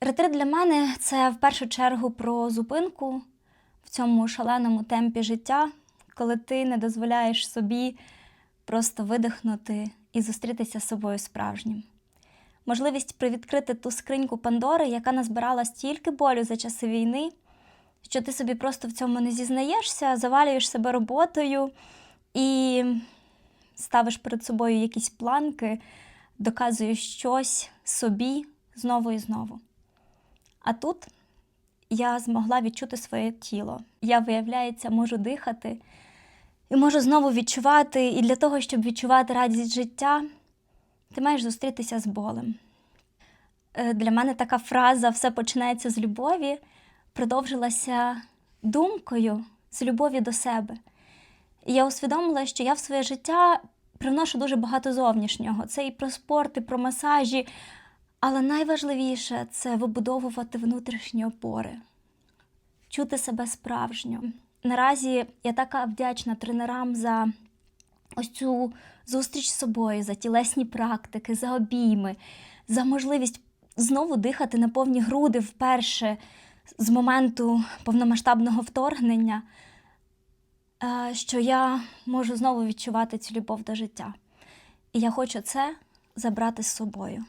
Ретрит для мене це в першу чергу про зупинку в цьому шаленому темпі життя, коли ти не дозволяєш собі просто видихнути і зустрітися з собою справжнім. Можливість привідкрити ту скриньку Пандори, яка назбирала стільки болю за часи війни, що ти собі просто в цьому не зізнаєшся, завалюєш себе роботою і ставиш перед собою якісь планки, доказуєш щось собі знову і знову. А тут я змогла відчути своє тіло. Я, виявляється, можу дихати і можу знову відчувати. І для того, щоб відчувати радість життя, ти маєш зустрітися з болем. Е, Для мене така фраза все починається з любові, продовжилася думкою з любові до себе. І я усвідомила, що я в своє життя привношу дуже багато зовнішнього. Це і про спорт, і про масажі. Але найважливіше це вибудовувати внутрішні опори, чути себе справжньо. Наразі я така вдячна тренерам за ось цю зустріч з собою, за тілесні практики, за обійми, за можливість знову дихати на повні груди вперше з моменту повномасштабного вторгнення, е, що я можу знову відчувати цю любов до життя. І я хочу це забрати з собою.